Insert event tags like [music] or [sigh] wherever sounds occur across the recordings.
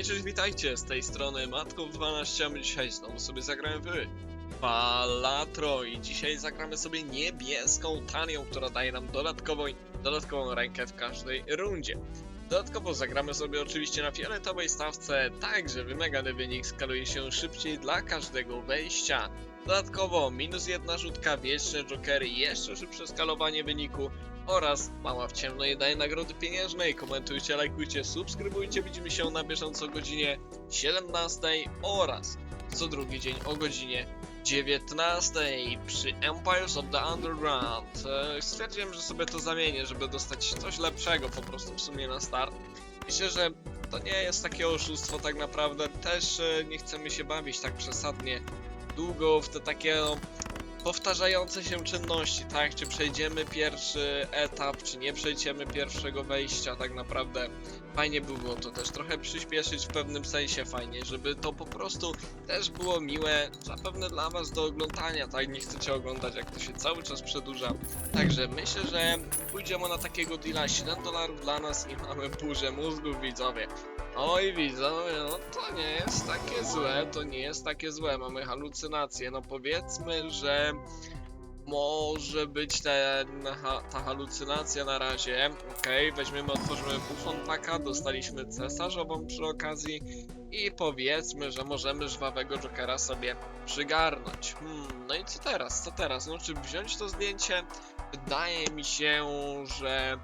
Hej, cześć, witajcie, z tej strony Matków 12, a my dzisiaj znowu sobie zagramy w Palatro i dzisiaj zagramy sobie niebieską tanią, która daje nam dodatkową, dodatkową rękę w każdej rundzie. Dodatkowo zagramy sobie oczywiście na fioletowej stawce, tak że wymagany wynik skaluje się szybciej dla każdego wejścia. Dodatkowo minus jedna rzutka, wieczne jokery, jeszcze szybsze skalowanie wyniku oraz mała w ciemno daje nagrody pieniężnej. Komentujcie, lajkujcie, subskrybujcie. Widzimy się na bieżąco o godzinie 17 oraz co drugi dzień o godzinie 19 przy Empires of the Underground. E, Stwierdziłem, że sobie to zamienię, żeby dostać coś lepszego po prostu w sumie na start. Myślę, że to nie jest takie oszustwo tak naprawdę. Też e, nie chcemy się bawić tak przesadnie długo w te takie no, powtarzające się czynności, tak? Czy przejdziemy pierwszy etap, czy nie przejdziemy pierwszego wejścia, tak naprawdę fajnie by było to też trochę przyspieszyć w pewnym sensie fajnie, żeby to po prostu też było miłe, zapewne dla was do oglądania, tak? Nie chcecie oglądać jak to się cały czas przedłuża. Także myślę, że pójdziemy na takiego deala 7 dolarów dla nas i mamy burzę mózgów widzowie. Oj widzowie, no to nie jest takie złe, to nie jest takie złe, mamy halucynacje, no powiedzmy, że może być ten, ta halucynacja na razie, okej, weźmiemy, otworzymy bufon paka, dostaliśmy cesarzową przy okazji i powiedzmy, że możemy żwawego Jokera sobie przygarnąć. Hmm, no i co teraz, co teraz, no czy wziąć to zdjęcie? Wydaje mi się, że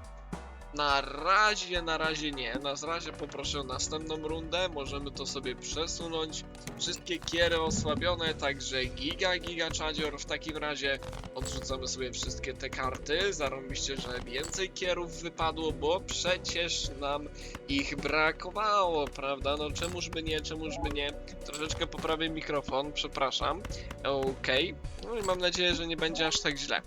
na razie, na razie nie. Na razie poproszę o następną rundę. Możemy to sobie przesunąć. Wszystkie kiery osłabione, także giga, giga czadzior. W takim razie odrzucamy sobie wszystkie te karty. Zarąbiście, że więcej kierów wypadło, bo przecież nam ich brakowało, prawda? No czemuż by nie, czemuż by nie. Troszeczkę poprawię mikrofon, przepraszam. Okej. No i mam nadzieję, że nie będzie aż tak źle.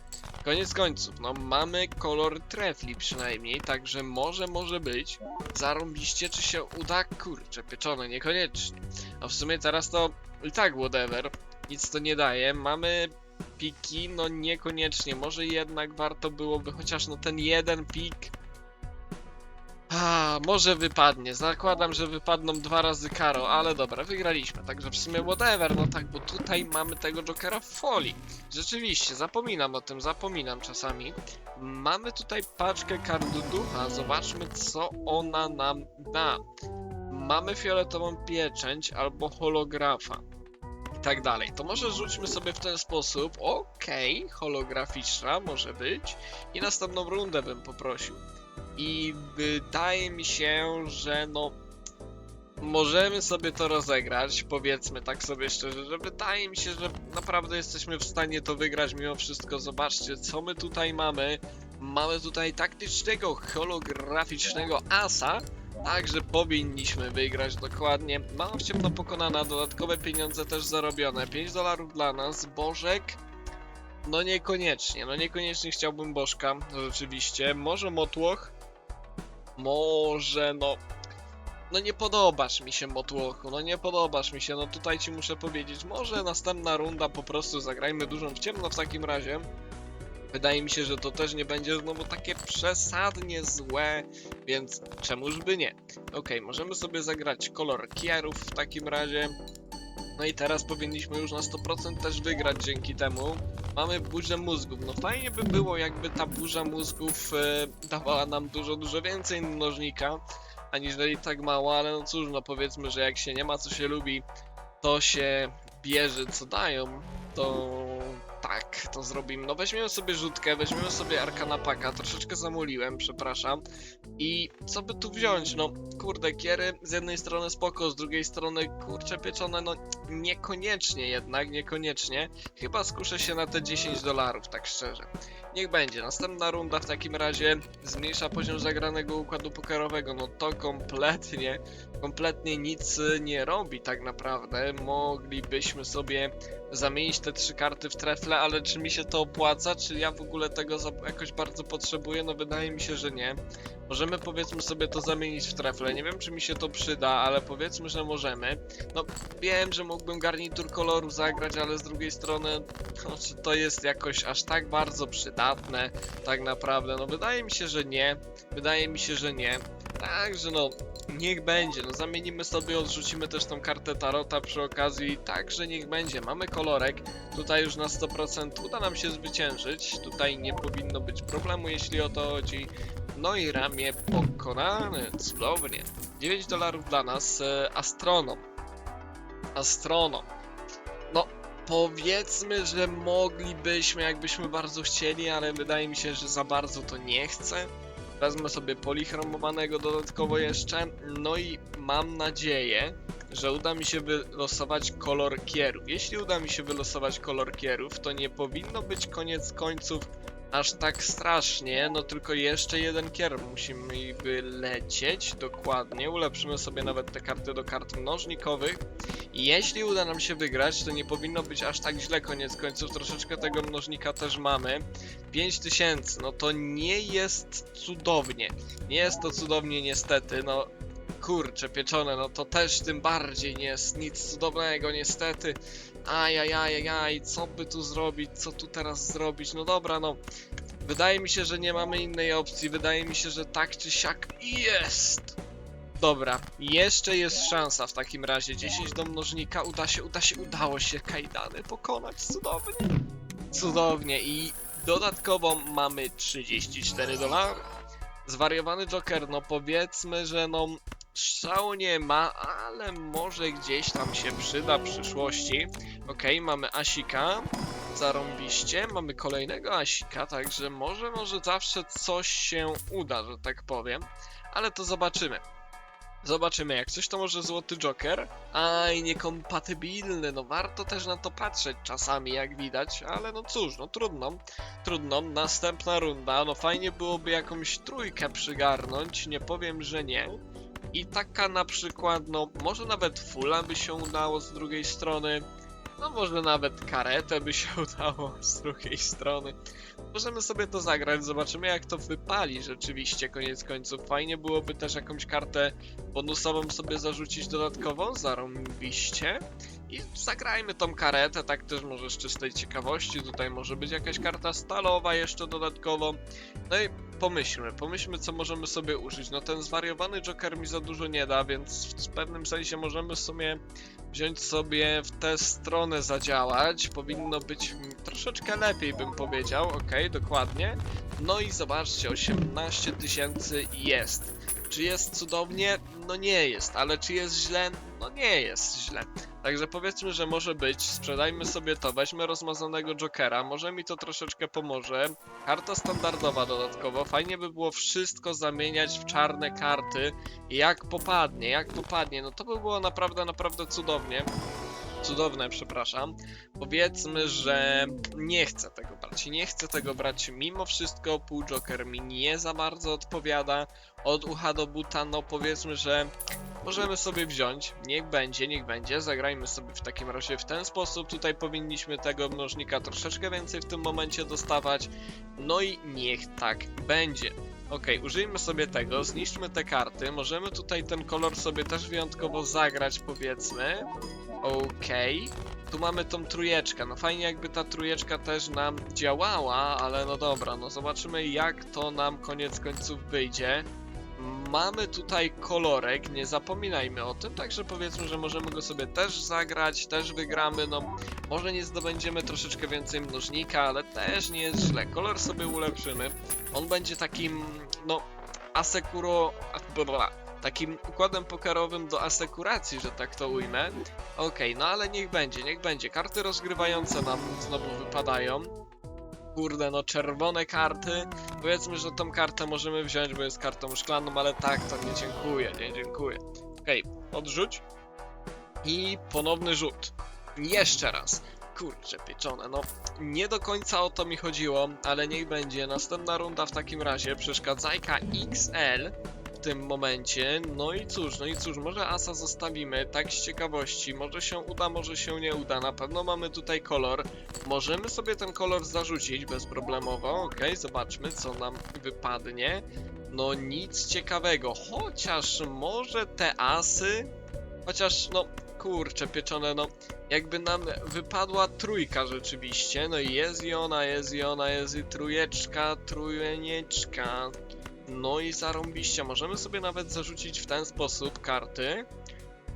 Koniec końców, no mamy kolor trefli przynajmniej, także może, może być. Zarąbiście, czy się uda? Kurczę, pieczone, niekoniecznie. A w sumie teraz to i tak whatever, nic to nie daje. Mamy piki, no niekoniecznie, może jednak warto byłoby chociaż no ten jeden pik. A, może wypadnie. Zakładam, że wypadną dwa razy karo, ale dobra, wygraliśmy. Także w sumie whatever, no tak, bo tutaj mamy tego Jokera w folii. Rzeczywiście, zapominam o tym, zapominam czasami. Mamy tutaj paczkę kart ducha, zobaczmy co ona nam da. Mamy fioletową pieczęć albo holografa. I tak dalej. To może rzućmy sobie w ten sposób. Okej, holograficzna może być. I następną rundę bym poprosił. I wydaje mi się, że no możemy sobie to rozegrać, powiedzmy tak sobie szczerze, że wydaje mi się, że naprawdę jesteśmy w stanie to wygrać mimo wszystko. Zobaczcie, co my tutaj mamy. Mamy tutaj taktycznego, holograficznego asa, także powinniśmy wygrać dokładnie. Mała w ciemno pokonana, dodatkowe pieniądze też zarobione. 5 dolarów dla nas, Bożek. No niekoniecznie, no niekoniecznie chciałbym Bożka, rzeczywiście. Może Motłoch? Może, no... No nie podobasz mi się, Motłochu, no nie podobasz mi się, no tutaj ci muszę powiedzieć, może następna runda po prostu zagrajmy dużą w ciemno w takim razie. Wydaje mi się, że to też nie będzie znowu takie przesadnie złe, więc czemuż by nie. Okej, możemy sobie zagrać kolor kierów w takim razie. No i teraz powinniśmy już na 100% też wygrać dzięki temu. Mamy burzę mózgów. No fajnie by było, jakby ta burza mózgów e, dawała nam dużo, dużo więcej mnożnika, aniżeli tak mało, ale no cóż, no powiedzmy, że jak się nie ma co się lubi, to się bierze co dają, to tak, to zrobimy. No weźmiemy sobie rzutkę, weźmiemy sobie Arkana Paka, troszeczkę zamuliłem, przepraszam. I co by tu wziąć? No kurde, kiery z jednej strony spoko, z drugiej strony kurcze pieczone, no niekoniecznie jednak, niekoniecznie. Chyba skuszę się na te 10 dolarów, tak szczerze. Niech będzie. Następna runda w takim razie zmniejsza poziom zagranego układu pokerowego. No to kompletnie, kompletnie nic nie robi tak naprawdę. Moglibyśmy sobie zamienić te trzy karty w trefle, ale czy mi się to opłaca? Czy ja w ogóle tego jakoś bardzo potrzebuję? No wydaje mi się, że nie. Możemy powiedzmy sobie to zamienić w trefle. Nie wiem czy mi się to przyda, ale powiedzmy, że możemy. No wiem, że mógłbym garnitur koloru zagrać, ale z drugiej strony no, czy to jest jakoś aż tak bardzo przydatne tak naprawdę? No wydaje mi się, że nie. Wydaje mi się, że nie. Także no, niech będzie. No zamienimy sobie, odrzucimy też tą kartę Tarota przy okazji. Także niech będzie. Mamy kolorek. Tutaj już na 100% uda nam się zwyciężyć. Tutaj nie powinno być problemu, jeśli o to chodzi. No i ramię pokonane. Cudownie. 9 dolarów dla nas. E, astronom. Astronom. No, powiedzmy, że moglibyśmy, jakbyśmy bardzo chcieli, ale wydaje mi się, że za bardzo to nie chcę. Wezmę sobie polichromowanego dodatkowo jeszcze. No i mam nadzieję, że uda mi się wylosować kolor kierów. Jeśli uda mi się wylosować kolor kierów, to nie powinno być koniec końców aż tak strasznie, no tylko jeszcze jeden kier musimy wylecieć, dokładnie. Ulepszymy sobie nawet te karty do kart mnożnikowych. I jeśli uda nam się wygrać, to nie powinno być aż tak źle koniec końców. Troszeczkę tego mnożnika też mamy. 5000, no to nie jest cudownie. Nie jest to cudownie niestety, no kurcze pieczone, no to też tym bardziej nie jest nic cudownego niestety. Ajajajajaj, co by tu zrobić, co tu teraz zrobić, no dobra no. Wydaje mi się, że nie mamy innej opcji, wydaje mi się, że tak czy siak jest. Dobra, jeszcze jest szansa w takim razie. 10 do mnożnika, uda się, uda się, udało się kajdany pokonać, cudownie. Cudownie i dodatkowo mamy 34 dolary. Zwariowany Joker, no powiedzmy, że no szału nie ma, ale może gdzieś tam się przyda w przyszłości. Okej, mamy Asika, zarąbiście, mamy kolejnego Asika, także może, może zawsze coś się uda, że tak powiem, ale to zobaczymy. Zobaczymy, jak coś to może złoty Joker. Aj, niekompatybilny, no warto też na to patrzeć czasami, jak widać, ale no cóż, no trudno. Trudno, następna runda, no fajnie byłoby jakąś trójkę przygarnąć, nie powiem, że nie. I taka na przykład, no może nawet fulla by się udało z drugiej strony. No może nawet karetę by się [laughs] udało z drugiej strony. Możemy sobie to zagrać, zobaczymy jak to wypali rzeczywiście koniec końców. Fajnie byłoby też jakąś kartę bonusową sobie zarzucić dodatkowo, zarąbiście. I zagrajmy tą karetę, tak też może z czystej ciekawości. Tutaj może być jakaś karta stalowa jeszcze dodatkowo. No i pomyślmy, pomyślmy co możemy sobie użyć. No ten zwariowany Joker mi za dużo nie da, więc w pewnym sensie możemy w sumie wziąć sobie w tę stronę zadziałać. Powinno być troszeczkę lepiej bym powiedział, okej, dokładnie. No i zobaczcie, 18 tysięcy jest. Czy jest cudownie? No nie jest, ale czy jest źle? No nie jest źle. Także powiedzmy, że może być. Sprzedajmy sobie to, weźmy rozmazanego Jokera, może mi to troszeczkę pomoże. Karta standardowa dodatkowo. Fajnie by było wszystko zamieniać w czarne karty. Jak popadnie, jak popadnie. No to by było naprawdę, naprawdę cudownie. Cudowne, przepraszam. Powiedzmy, że nie chcę tego brać. Nie chcę tego brać mimo wszystko. Pół Joker mi nie za bardzo odpowiada. Od ucha do buta, no powiedzmy, że możemy sobie wziąć. Niech będzie, niech będzie. Zagrajmy sobie w takim razie w ten sposób. Tutaj powinniśmy tego mnożnika troszeczkę więcej w tym momencie dostawać. No i niech tak będzie. Okej, użyjmy sobie tego, zniszczmy te karty. Możemy tutaj ten kolor sobie też wyjątkowo zagrać, powiedzmy. Okej. Tu mamy tą trójeczkę. No fajnie jakby ta trójeczka też nam działała, ale no dobra, no zobaczymy jak to nam koniec końców wyjdzie. Mamy tutaj kolorek, nie zapominajmy o tym, także powiedzmy, że możemy go sobie też zagrać, też wygramy, no może nie zdobędziemy troszeczkę więcej mnożnika, ale też nie jest źle. Kolor sobie ulepszymy. On będzie takim, no, asekuro... Dobra, takim układem pokerowym do asekuracji, że tak to ujmę. Okej, no ale niech będzie, niech będzie. Karty rozgrywające nam znowu wypadają. Kurde, no czerwone karty. Powiedzmy, że tą kartę możemy wziąć, bo jest kartą szklaną, ale tak, to nie dziękuję, nie dziękuję. Okej, odrzuć. I ponowny rzut. Jeszcze raz. Kurczę, pieczone, no nie do końca o to mi chodziło, ale niech będzie. Następna runda w takim razie. Przeszkadzajka XL tym momencie. No i cóż, no i cóż, może Asa zostawimy, tak z ciekawości. Może się uda, może się nie uda. Na pewno mamy tutaj kolor. Możemy sobie ten kolor zarzucić bezproblemowo. Okej, zobaczmy, co nam wypadnie. No nic ciekawego, chociaż może te asy... Chociaż, no, kurczę, pieczone, no, jakby nam wypadła trójka rzeczywiście, no i jest i ona, jest i ona, jest i trójeczka, trójenieczka. No i zarąbiście, możemy sobie nawet zarzucić w ten sposób karty.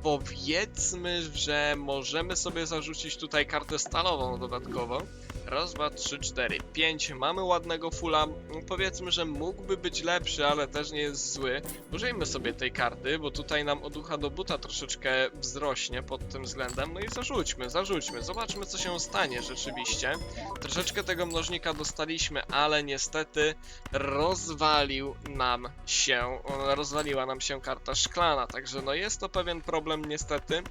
Powiedzmy, że możemy sobie zarzucić tutaj kartę stalową dodatkowo. Raz, dwa, trzy, cztery, pięć. Mamy ładnego fulla. No, Powiedzmy, że mógłby być lepszy, ale też nie jest zły. Użyjmy sobie tej karty, bo tutaj nam od ucha do buta troszeczkę wzrośnie pod tym względem. No i zarzućmy, zarzućmy. Zobaczmy, co się stanie rzeczywiście. Troszeczkę tego mnożnika dostaliśmy, ale niestety rozwalił nam się, rozwaliła nam się karta szklana, także no jest to pewien problem niestety.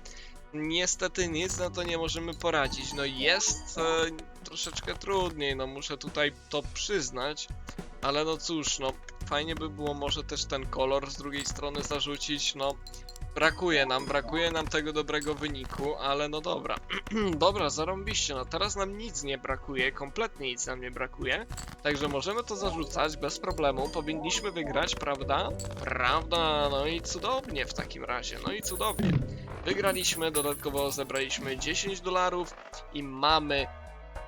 Niestety nic na to nie możemy poradzić. No jest e, troszeczkę trudniej, no muszę tutaj to przyznać. Ale no cóż, no fajnie by było może też ten kolor z drugiej strony zarzucić, no brakuje nam, brakuje nam tego dobrego wyniku, ale no dobra. [clears throat] dobra, zarąbiście, no teraz nam nic nie brakuje, kompletnie nic nam nie brakuje. Także możemy to zarzucać bez problemu, powinniśmy wygrać, prawda? Prawda, no i cudownie w takim razie, no i cudownie. Wygraliśmy, dodatkowo zebraliśmy 10 dolarów i mamy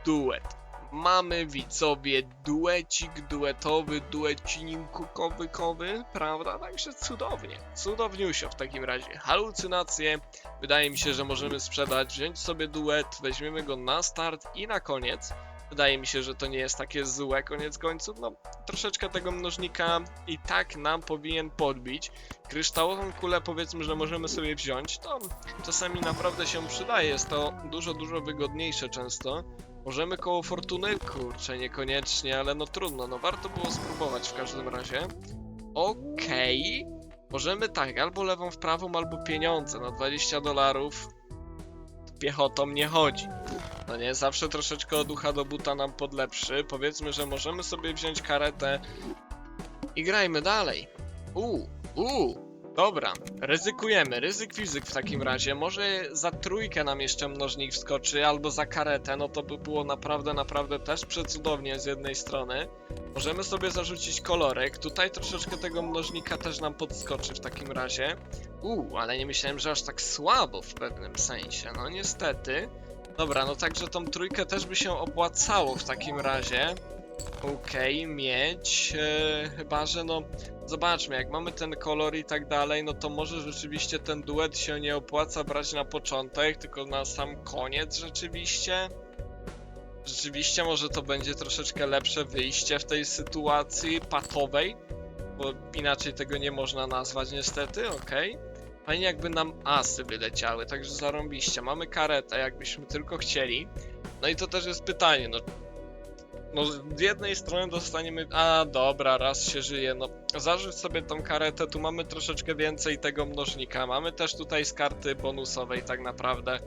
duet. Mamy widzowie duecik duetowy, duecininkowy, prawda? Także cudownie, cudowniusio w takim razie. Halucynacje, wydaje mi się, że możemy sprzedać, wziąć sobie duet, weźmiemy go na start i na koniec. Wydaje mi się, że to nie jest takie złe koniec końców, no troszeczkę tego mnożnika i tak nam powinien podbić. Kryształową kulę powiedzmy, że możemy sobie wziąć, to czasami naprawdę się przydaje, jest to dużo, dużo wygodniejsze często. Możemy koło fortuny? Kurczę, niekoniecznie, ale no trudno, no warto było spróbować w każdym razie. Okej. Możemy tak, albo lewą w prawą, albo pieniądze, no 20 dolarów. Piechotą nie chodzi. No nie, zawsze troszeczkę od ucha do buta nam podlepszy. Powiedzmy, że możemy sobie wziąć karetę i grajmy dalej. Uuu, uuu, dobra, ryzykujemy, ryzyk fizyk w takim razie. Może za trójkę nam jeszcze mnożnik wskoczy, albo za karetę, no to by było naprawdę, naprawdę też przecudownie z jednej strony. Możemy sobie zarzucić kolorek, tutaj troszeczkę tego mnożnika też nam podskoczy w takim razie. Uuu, ale nie myślałem, że aż tak słabo w pewnym sensie, no niestety. Dobra, no także tą trójkę też by się opłacało w takim razie. Okej, mieć. E, chyba, że no. Zobaczmy, jak mamy ten kolor i tak dalej, no to może rzeczywiście ten duet się nie opłaca brać na początek, tylko na sam koniec rzeczywiście. Rzeczywiście może to będzie troszeczkę lepsze wyjście w tej sytuacji patowej, bo inaczej tego nie można nazwać niestety, okej. Fajnie jakby nam asy wyleciały, także zarąbiście. Mamy karetę, jakbyśmy tylko chcieli. No i to też jest pytanie, no... No z jednej strony dostaniemy... A, dobra, raz się żyje, no... Zarzuć sobie tą karetę, tu mamy troszeczkę więcej tego mnożnika. Mamy też tutaj z karty bonusowej tak naprawdę.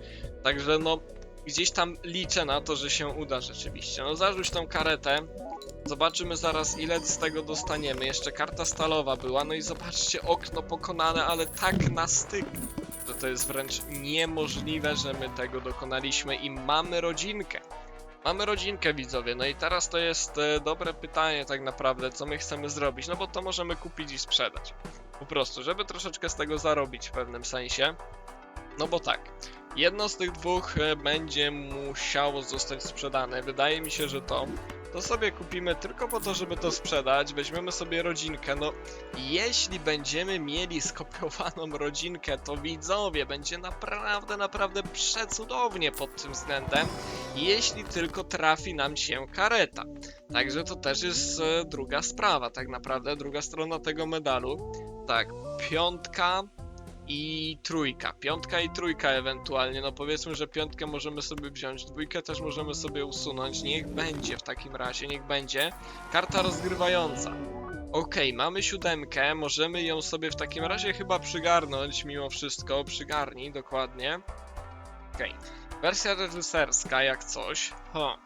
Także no... Gdzieś tam liczę na to, że się uda rzeczywiście. No zarzuć tą karetę. Zobaczymy zaraz ile z tego dostaniemy. Jeszcze karta stalowa była, no i zobaczcie okno pokonane, ale tak na styk. To to jest wręcz niemożliwe, że my tego dokonaliśmy i mamy rodzinkę. Mamy rodzinkę widzowie, no i teraz to jest e, dobre pytanie tak naprawdę, co my chcemy zrobić, no bo to możemy kupić i sprzedać. Po prostu, żeby troszeczkę z tego zarobić w pewnym sensie. No bo tak, jedno z tych dwóch e, będzie musiało zostać sprzedane. Wydaje mi się, że to to sobie kupimy tylko po to, żeby to sprzedać. Weźmiemy sobie rodzinkę. No, jeśli będziemy mieli skopiowaną rodzinkę, to widzowie, będzie naprawdę, naprawdę przecudownie pod tym względem. Jeśli tylko trafi nam się kareta. Także to też jest e, druga sprawa, tak naprawdę, druga strona tego medalu. Tak, piątka, i trójka. Piątka i trójka ewentualnie. No powiedzmy, że piątkę możemy sobie wziąć, dwójkę też możemy sobie usunąć. Niech będzie w takim razie, niech będzie. Karta rozgrywająca. Okej, mamy siódemkę, możemy ją sobie w takim razie chyba przygarnąć mimo wszystko. Przygarnij, dokładnie. Okej. Wersja reżyserska, jak coś. Ho.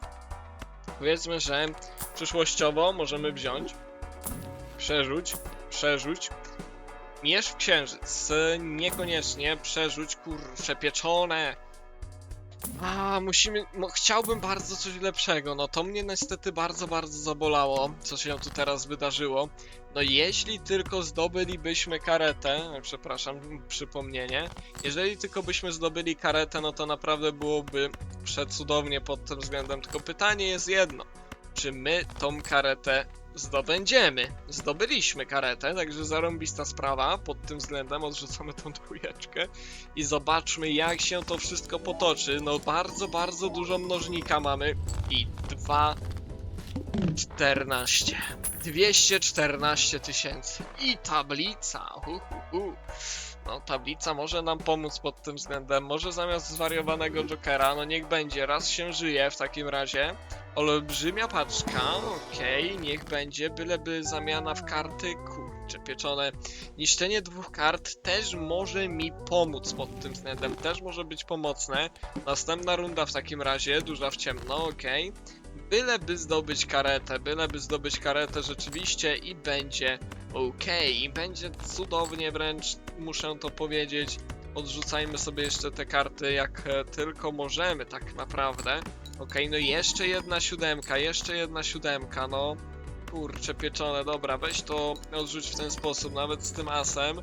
Powiedzmy, że przyszłościowo możemy wziąć, przerzuć, przerzuć, Mierz w księżyc. Niekoniecznie przerzuć kurcze pieczone. A, musimy. No, chciałbym bardzo coś lepszego. No to mnie niestety bardzo, bardzo zabolało, co się tu teraz wydarzyło. No jeśli tylko zdobylibyśmy karetę, przepraszam, przypomnienie. Jeżeli tylko byśmy zdobyli karetę, no to naprawdę byłoby przecudownie pod tym względem. Tylko pytanie jest jedno. Czy my tą karetę zdobędziemy. Zdobyliśmy karetę, także zarąbista sprawa pod tym względem. Odrzucamy tą dwójeczkę i zobaczmy jak się to wszystko potoczy. No bardzo, bardzo dużo mnożnika mamy i dwa 14. 214 tysięcy. I tablica. Hu. No, tablica może nam pomóc pod tym względem. Może zamiast zwariowanego Jokera, no niech będzie, raz się żyje w takim razie. Olbrzymia paczka, okej, niech będzie, byleby zamiana w karty, kurcze pieczone. Niszczenie dwóch kart też może mi pomóc pod tym względem, też może być pomocne. Następna runda w takim razie, duża w ciemno, okej. Byleby zdobyć karetę, byleby zdobyć karetę rzeczywiście i będzie okej, i będzie cudownie wręcz, muszę to powiedzieć. Odrzucajmy sobie jeszcze te karty jak e, tylko możemy tak naprawdę. Okej, no jeszcze jedna siódemka, jeszcze jedna siódemka, no. Kurcze pieczone, dobra, weź to odrzuć w ten sposób, nawet z tym asem.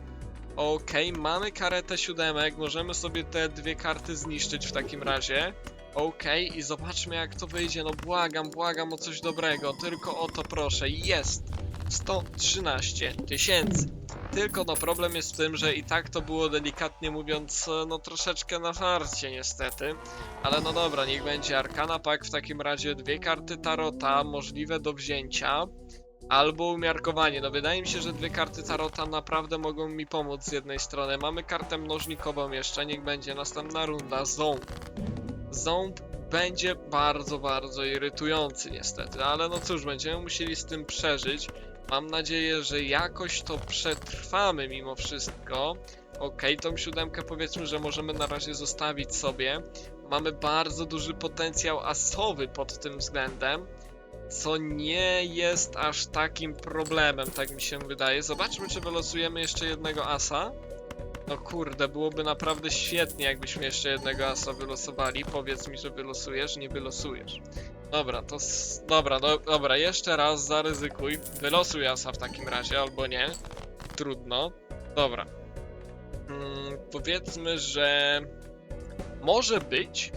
Okej, mamy karetę siódemek, możemy sobie te dwie karty zniszczyć w takim razie. Okej, i zobaczmy jak to wyjdzie, no błagam, błagam o coś dobrego, tylko o to proszę, jest! 113 tysięcy. Tylko no problem jest w tym, że i tak to było delikatnie mówiąc, e, no troszeczkę na farcie niestety. Ale no dobra, niech będzie Arkana Pack w takim razie dwie karty Tarota możliwe do wzięcia. Albo umiarkowanie. No wydaje mi się, że dwie karty Tarota naprawdę mogą mi pomóc z jednej strony. Mamy kartę mnożnikową jeszcze, niech będzie następna runda. Ząb. Ząb będzie bardzo, bardzo irytujący niestety, ale no cóż, będziemy musieli z tym przeżyć. Mam nadzieję, że jakoś to przetrwamy mimo wszystko. Okej, tą siódemkę powiedzmy, że możemy na razie zostawić sobie. Mamy bardzo duży potencjał asowy pod tym względem, co nie jest aż takim problemem, tak mi się wydaje. Zobaczmy, czy wylosujemy jeszcze jednego asa. No kurde, byłoby naprawdę świetnie, jakbyśmy jeszcze jednego asa wylosowali. Powiedz mi, że wylosujesz, nie wylosujesz. Dobra, to. s- Dobra, do, dobra, jeszcze raz zaryzykuj. Wylosuj asa w takim razie, albo nie. Trudno. Dobra. Mm, powiedzmy, że. Może być.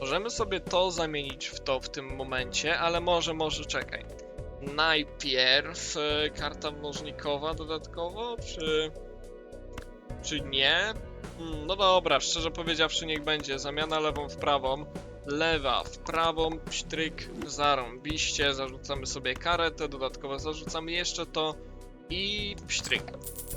Możemy sobie to zamienić w to w tym momencie, ale może, może czekaj. Najpierw e, karta mnożnikowa dodatkowo, czy. Czy nie? Hmm, no dobra, szczerze powiedziawszy, niech będzie. Zamiana lewą w prawą. Lewa w prawą, pstryk, zarąbiście, zarzucamy sobie karetę, dodatkowo zarzucamy jeszcze to i pstryk.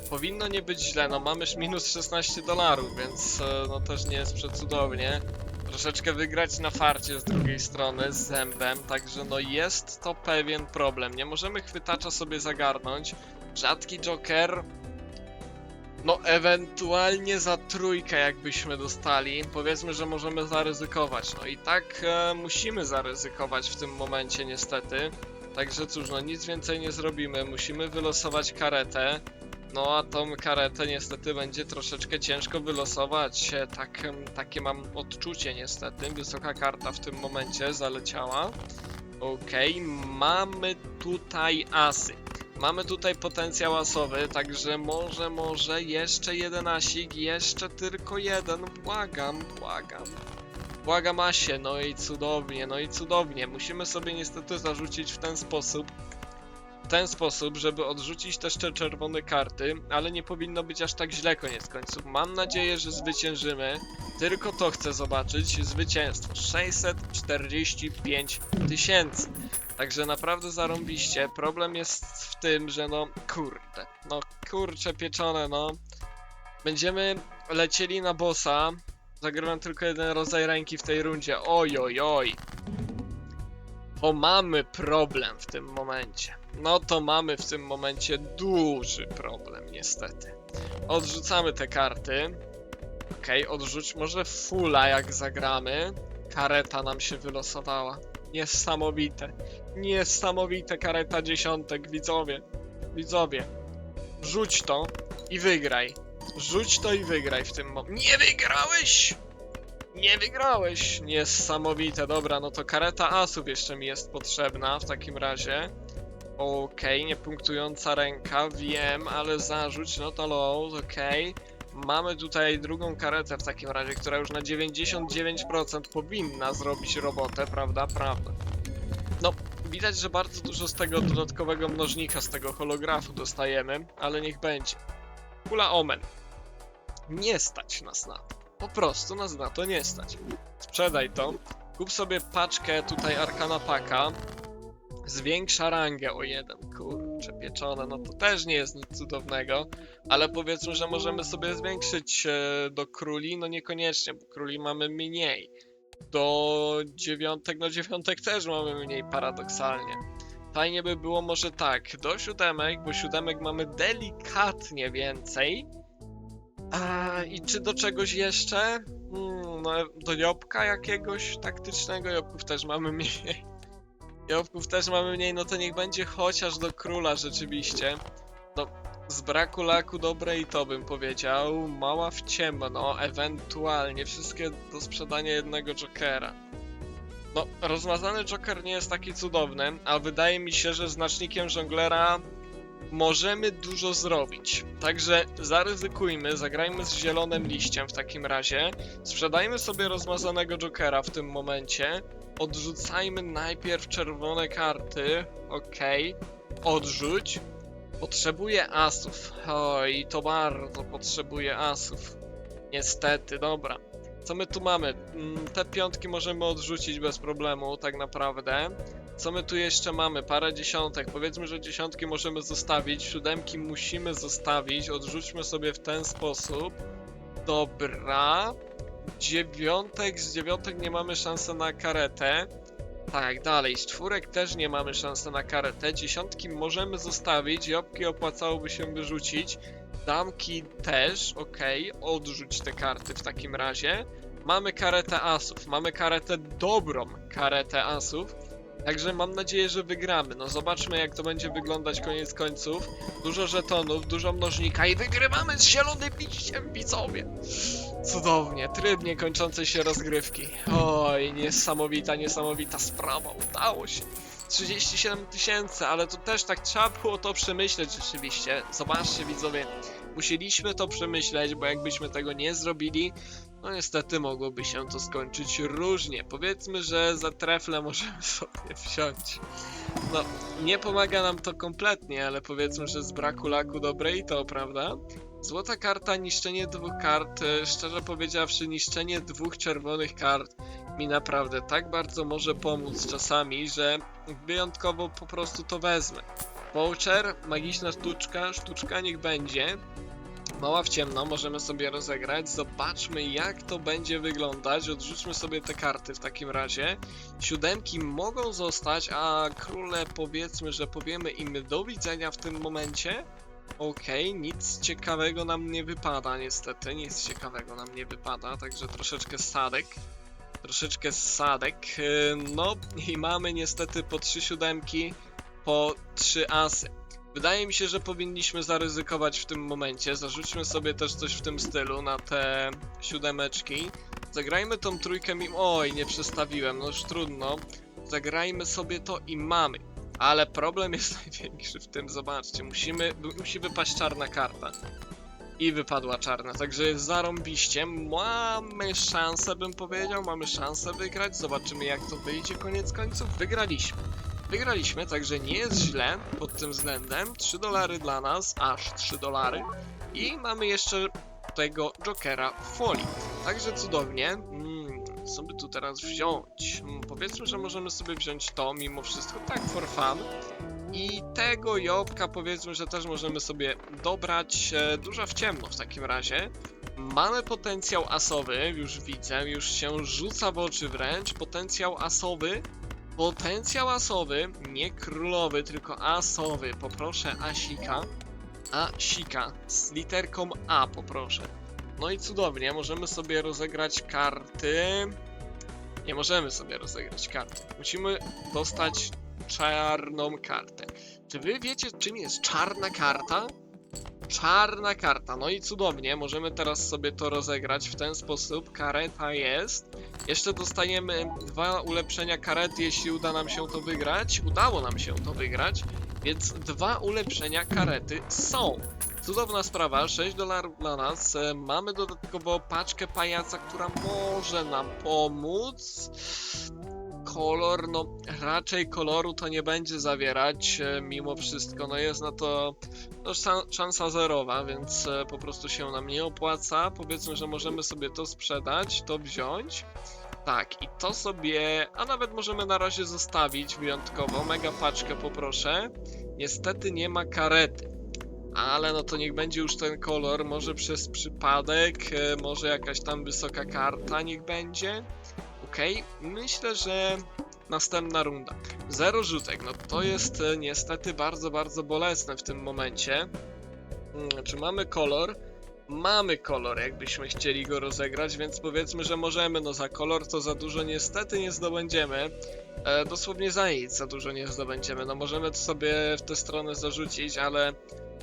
Powinno nie być źle, no mamy minus 16 dolarów, więc e, no też nie jest przecudownie. Troszeczkę wygrać na farcie z drugiej strony, z zębem, także no jest to pewien problem. Nie możemy chwytacza sobie zagarnąć. Rzadki Joker, no, ewentualnie za trójkę jakbyśmy dostali. Powiedzmy, że możemy zaryzykować. No i tak e, musimy zaryzykować w tym momencie niestety. Także cóż, no nic więcej nie zrobimy. Musimy wylosować karetę. No a tą karetę niestety będzie troszeczkę ciężko wylosować. E, Tak, takie mam odczucie niestety. Wysoka karta w tym momencie zaleciała. Okej, mamy tutaj asy. Mamy tutaj potencjał asowy, także może, może jeszcze jeden asik, jeszcze tylko jeden, błagam, błagam. Błagam Asie, no i cudownie, no i cudownie. Musimy sobie niestety zarzucić w ten sposób, w ten sposób, żeby odrzucić też te czerwone karty, ale nie powinno być aż tak źle koniec końców. Mam nadzieję, że zwyciężymy. Tylko to chcę zobaczyć, zwycięstwo. 645 tysięcy. Także naprawdę zarąbiście. Problem jest w tym, że no kurde, no kurcze pieczone, no. Będziemy lecieli na bossa. Zagrywam tylko jeden rodzaj ręki w tej rundzie. Oj, oj, oj. To mamy problem w tym momencie. No to mamy w tym momencie duży problem, niestety. Odrzucamy te karty. Okej, odrzuć może fulla jak zagramy. Kareta nam się wylosowała. Niesamowite. Niesamowite kareta dziesiątek, widzowie. Widzowie. Rzuć to i wygraj. Rzuć to i wygraj w tym momencie. Nie wygrałeś! Nie wygrałeś! Niesamowite, dobra, no to kareta asów jeszcze mi jest potrzebna w takim razie. Okej, niepunktująca ręka, wiem, ale zarzuć, no to low, okej. Mamy tutaj drugą karetę w takim razie, która już na 99% powinna zrobić robotę, prawda? Prawda. No, widać, że bardzo dużo z tego dodatkowego mnożnika, z tego holografu dostajemy, ale niech będzie. Kula Omen. Nie stać nas na to. Po prostu nas na to nie stać. Sprzedaj to. Kup sobie paczkę tutaj Arkana Paka. Zwiększa rangę o jeden. Kurczę, pieczone. No to też nie jest nic cudownego. Ale powiedzmy, że możemy sobie zwiększyć do króli. No niekoniecznie, bo króli mamy mniej. Do dziewiątek, no dziewiątek też mamy mniej paradoksalnie. Fajnie by było może tak, do siódemek, bo siódemek mamy delikatnie więcej. A, I czy do czegoś jeszcze? Hmm, no, do jobłka jakiegoś taktycznego? Jobłków też mamy [laughs] mniej. Jobłków też mamy mniej, no to niech będzie chociaż do króla rzeczywiście. No, z braku laku dobre i to bym powiedział. Mała w ciemno, ewentualnie wszystkie do sprzedania jednego Jokera. No, rozmazany Joker nie jest taki cudowny, a wydaje mi się, że znacznikiem żonglera możemy dużo zrobić. Także zaryzykujmy, zagrajmy z zielonym liściem w takim razie. Sprzedajmy sobie rozmazanego Jokera w tym momencie. Odrzucajmy najpierw czerwone karty. Okej. Odrzuć. Potrzebuję asów. Oj, to bardzo potrzebuję asów. Niestety, dobra. Co my tu mamy? Mm, Te piątki możemy odrzucić bez problemu, tak naprawdę. Co my tu jeszcze mamy? Parę dziesiątek. Powiedzmy, że dziesiątki możemy zostawić, siódemki musimy zostawić. Odrzućmy sobie w ten sposób. Dobra. Dziewiątek, z dziewiątek nie mamy szansy na karetę. Tak, dalej, z czwórek też nie mamy szansy na karetę. Dziesiątki możemy zostawić, jobłki opłacałoby się wyrzucić. Damki też, okej, odrzuć te karty w takim razie. Mamy karetę asów, mamy karetę dobrą karetę asów. Także mam nadzieję, że wygramy. No zobaczmy jak to będzie wyglądać koniec końców. Dużo żetonów, dużo mnożnika i wygrywamy z zielonym liściem, widzowie. Cudownie, tryb niekończącej się rozgrywki. Oj, niesamowita, niesamowita sprawa, udało się. 37 tysięcy, ale to też tak trzeba było to przemyśleć rzeczywiście. Zobaczcie widzowie, musieliśmy to przemyśleć, bo jakbyśmy tego nie zrobili, no niestety mogłoby się to skończyć różnie. Powiedzmy, że za trefle możemy [laughs] sobie wsiąść. No, nie pomaga nam to kompletnie, ale powiedzmy, że z braku laku dobre i to, prawda? Złota karta, niszczenie dwóch kart. e, Szczerze powiedziawszy, niszczenie dwóch czerwonych kart mi naprawdę tak bardzo może pomóc czasami, że wyjątkowo po prostu to wezmę. Voucher, magiczna sztuczka, sztuczka niech będzie. Mała w ciemno, możemy sobie rozegrać. Zobaczmy jak to będzie wyglądać. Odrzućmy sobie te karty w takim razie. Siódemki mogą zostać, a króle powiedzmy, że powiemy im do widzenia w tym momencie. Okej, nic ciekawego nam nie wypada niestety, nic ciekawego nam nie wypada, także troszeczkę sadek. Troszeczkę sadek. Yy, No i mamy niestety po trzy siódemki, po trzy asy. Wydaje mi się, że powinniśmy zaryzykować w tym momencie. Zarzućmy sobie też coś w tym stylu na te siódemeczki. Zagrajmy tą trójkę mimo... Oj, nie przestawiłem, no już trudno. Zagrajmy sobie to i mamy. Ale problem jest [laughs] największy w tym, zobaczcie, musimy, musi wypaść czarna karta. I wypadła czarna, także jest zarąbiście. Mamy szansę, bym powiedział, mamy szansę wygrać. Zobaczymy jak to wyjdzie koniec końców. Wygraliśmy. Wygraliśmy, także nie jest źle pod tym względem. 3 dolary dla nas, aż 3 dolary. I mamy jeszcze tego Jokera w folii. Także cudownie. Mm, co by tu teraz wziąć? Mm, powiedzmy, że możemy sobie wziąć to mimo wszystko, tak for fun. I tego jobłka powiedzmy, że też możemy sobie dobrać e, dużo w ciemno w takim razie. Mamy potencjał asowy, już widzę, już się rzuca w oczy wręcz. Potencjał asowy. Potencjał asowy, nie królowy, tylko asowy. Poproszę Asika. Asika z literką A poproszę. No i cudownie, możemy sobie rozegrać karty. Nie możemy sobie rozegrać karty. Musimy dostać czarną kartę. Czy wy wiecie, czym jest czarna karta? Czarna karta. No i cudownie, możemy teraz sobie to rozegrać w ten sposób. Kareta jest. Jeszcze dostajemy dwa ulepszenia karety, jeśli uda nam się to wygrać. Udało nam się to wygrać, więc dwa ulepszenia karety są. Cudowna sprawa, 6 dolarów dla nas. E, Mamy dodatkowo paczkę pajaca, która może nam pomóc. Kolor, no raczej koloru to nie będzie zawierać e, mimo wszystko, no jest na to no, szan- szansa zerowa, więc e, po prostu się nam nie opłaca. Powiedzmy, że możemy sobie to sprzedać, to wziąć. Tak, i to sobie, a nawet możemy na razie zostawić wyjątkowo. Mega paczkę poproszę. Niestety nie ma karety. Ale no to niech będzie już ten kolor, może przez przypadek, e, może jakaś tam wysoka karta niech będzie. Okej, myślę, że następna runda. Zero rzutek, no to jest e, niestety bardzo, bardzo bolesne w tym momencie. Mm, Czy mamy kolor? Mamy kolor, jakbyśmy chcieli go rozegrać, więc powiedzmy, że możemy. No za kolor to za dużo niestety nie zdobędziemy. E, dosłownie za nic za dużo nie zdobędziemy. No możemy to sobie w tę stronę zarzucić, ale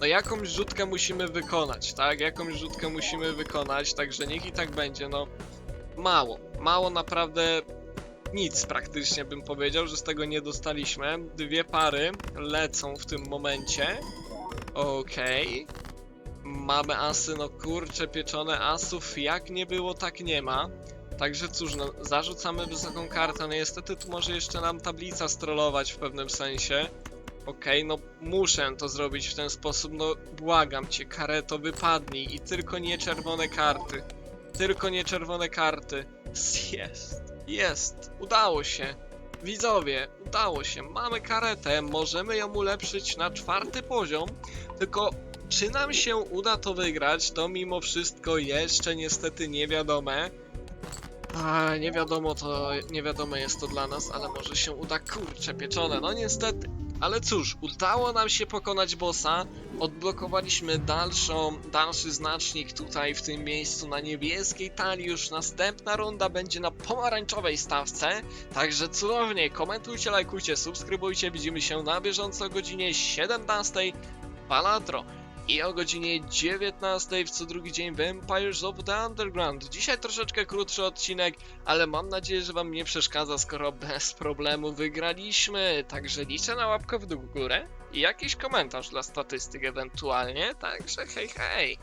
no jakąś rzutkę musimy wykonać, tak? Jakąś rzutkę musimy wykonać, także niech i tak będzie, no mało, mało naprawdę nic praktycznie bym powiedział, że z tego nie dostaliśmy. Dwie pary lecą w tym momencie. Okej. Mamy asy, no kurcze pieczone asów, jak nie było, tak nie ma. Także cóż, no, zarzucamy wysoką kartę, no niestety tu może jeszcze nam tablica strollować w pewnym sensie. Okej, no muszę to zrobić w ten sposób, no błagam cię, kareto wypadnij i tylko nie czerwone karty. Tylko nie czerwone karty. Jest, jest, udało się. Widzowie, udało się, mamy karetę, możemy ją ulepszyć na czwarty poziom, tylko czy nam się uda to wygrać, to mimo wszystko jeszcze niestety nie wiadome. A, nie wiadomo to, nie wiadome jest to dla nas, ale może się uda, kurcze pieczone, no niestety. Ale cóż, udało nam się pokonać bossa, odblokowaliśmy dalszą, dalszy znacznik tutaj w tym miejscu na niebieskiej talii, już następna runda będzie na pomarańczowej stawce, także cudownie, komentujcie, lajkujcie, subskrybujcie, widzimy się na bieżąco o godzinie 17 Palatro i o godzinie 19 w co drugi dzień Vampires of the Underground. Dzisiaj troszeczkę krótszy odcinek, ale mam nadzieję, że wam nie przeszkadza, skoro bez problemu wygraliśmy. Także liczę na łapkę w dół górę i jakiś komentarz dla statystyk ewentualnie. Także hej hej.